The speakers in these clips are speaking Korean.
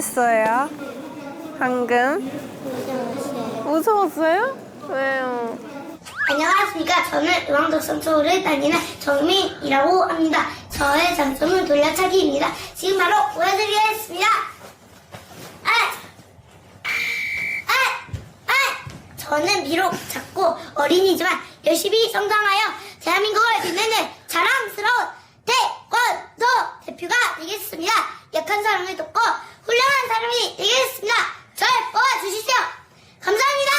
어땠어요? 방금? 무서웠어요? 왜요? 안녕하십니까. 저는 의왕독성 초를 다니는 정민이라고 합니다. 저의 장점은 돌려차기입니다. 지금 바로 보여드리겠습니다. 아! 아! 아! 저는 비록 작고 어린이지만 열심히 성장하여 대한민국을 빛내는 자랑스러운 태권도 대표가 되겠습니다. 약한 사람을 돕고 훌륭한 사람이 되겠습니다. 저를 뽑아주시죠. 감사합니다.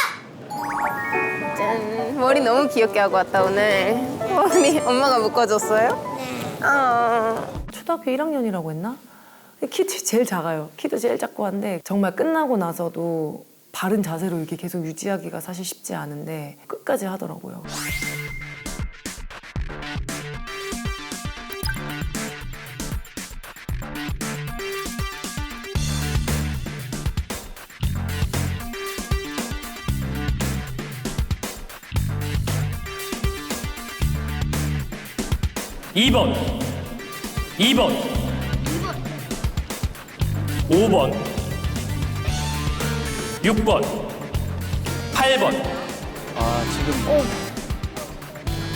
짠. 머리 너무 귀엽게 하고 왔다, 오늘. 머리 엄마가 묶어줬어요? 네. 어. 초등학교 1학년이라고 했나? 키 제일 작아요. 키도 제일 작고 한데 정말 끝나고 나서도 바른 자세로 이렇게 계속 유지하기가 사실 쉽지 않은데 끝까지 하더라고요. 이번이번오번육번팔번. 아 지금.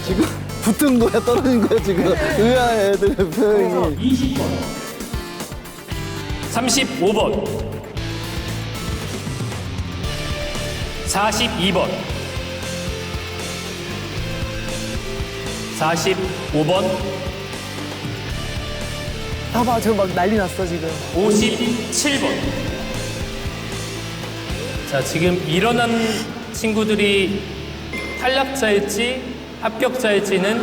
지금 붙은 거야 떨어진 거야 지금. 의아해 애들의 표현이. 20번. 35번. 42번 45번 봐봐, 저 막 난리 났어 지금. 57번. 자, 지금 일어난 친구들이 탈락자일지 합격자일지는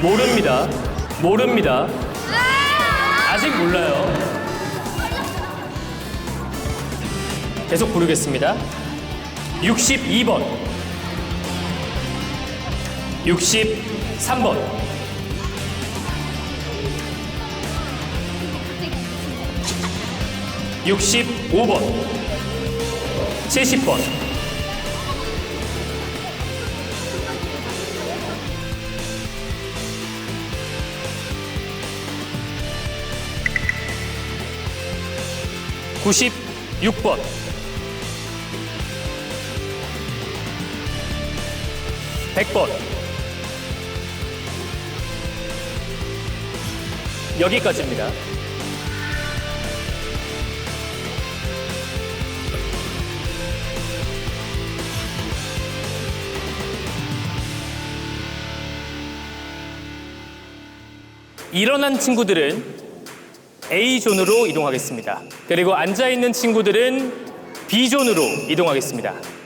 모릅니다. 모릅니다. 아직 몰라요. 계속 부르겠습니다. 62번. 63번. 65번. 70번. (96번) (100번) 여기까지입니다. 일어난 친구들은 A존으로 이동하겠습니다. 그리고 앉아있는 친구들은 B존으로 이동하겠습니다.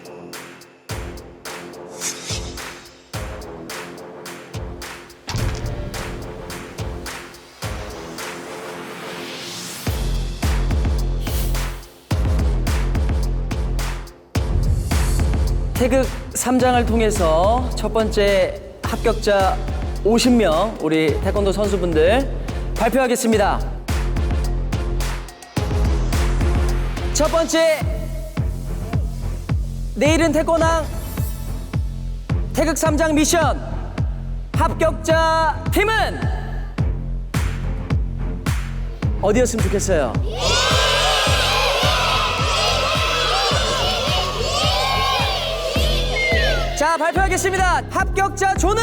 태극 3장을 통해서 첫 번째 합격자 50명 우리 태권도 선수분들 발표하겠습니다. 첫 번째 내일은 태권왕 태극 3장 미션 합격자 팀은 어디였으면 좋겠어요? 자 발표하겠습니다. 합격자 조는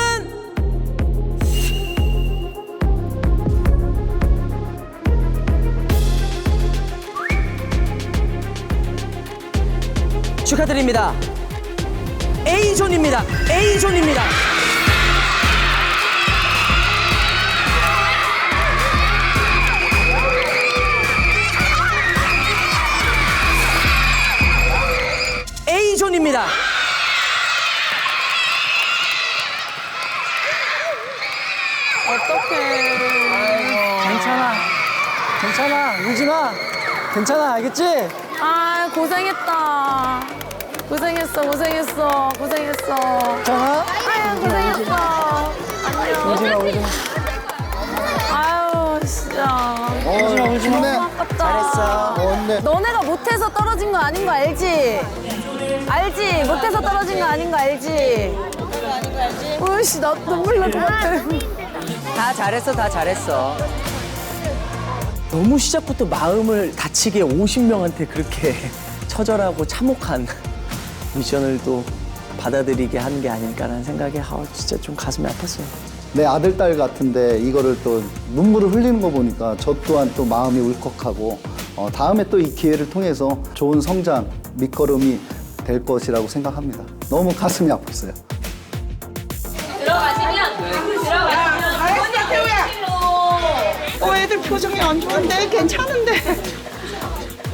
축하드립니다. A존입니다. A존입니다. A존입니다. 괜찮아 괜찮아 울지 마 괜찮아 알겠지 아, 고생했다. 고생했어, 고생했어, 고생했어. 괜찮아 아유, 고생했어. 안녕. 울지 마 아유, 진짜. 울지 마 울지 마 너무 아깝다. 잘했어. 언네 너네가 못해서 떨어진 거 아닌 거 알지? 알지? 못해서 떨어진 거 아닌 거 알지? 으이씨, 나 눈물 날 것 같아. 다 잘했어, 다 잘했어. 너무 시작부터 마음을 다치게 50명한테 그렇게 처절하고 참혹한 미션을 또 받아들이게 한 게 아닐까라는 생각에 아, 진짜 좀 가슴이 아팠어요. 내 아들, 딸 같은데 이거를 또 눈물을 흘리는 거 보니까 저 또한 또 마음이 울컥하고 어, 다음에 또 이 기회를 통해서 좋은 성장, 밑거름이 될 것이라고 생각합니다. 너무 가슴이 아팠어요. 표정이 안 좋은데 괜찮은데.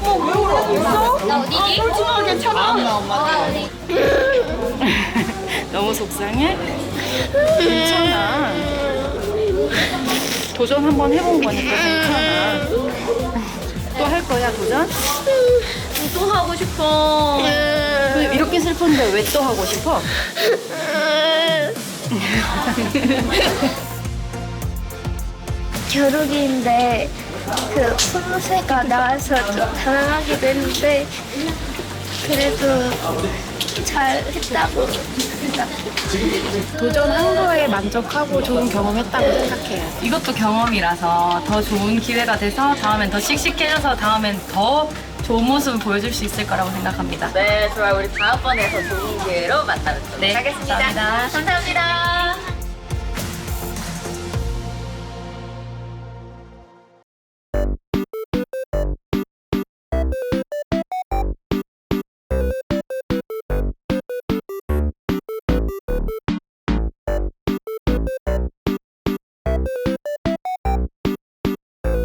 어, 왜 울어? 있어? 나 어디지? 아, 괜찮아. 엄마, 엄마. 너무 속상해? 괜찮아. 도전 한번 해본 거니까 괜찮아. 또 할 거야, 도전? 또 하고 싶어. 왜 이렇게 슬픈데 왜 또 하고 싶어? 겨루기인데 그 풍새가 나와서 좀 당황하게 됐는데 그래도 잘 했다고 도전한 거에 만족하고 좋은 경험했다고 생각해요. 이것도 경험이라서 더 좋은 기회가 돼서 다음엔 더 씩씩해져서 다음엔 더 좋은 모습을 보여줄 수 있을 거라고 생각합니다. 네, 좋아요. 우리 다음번에 더 좋은 기회로 만나뵙도록 네, 하겠습니다. 감사합니다.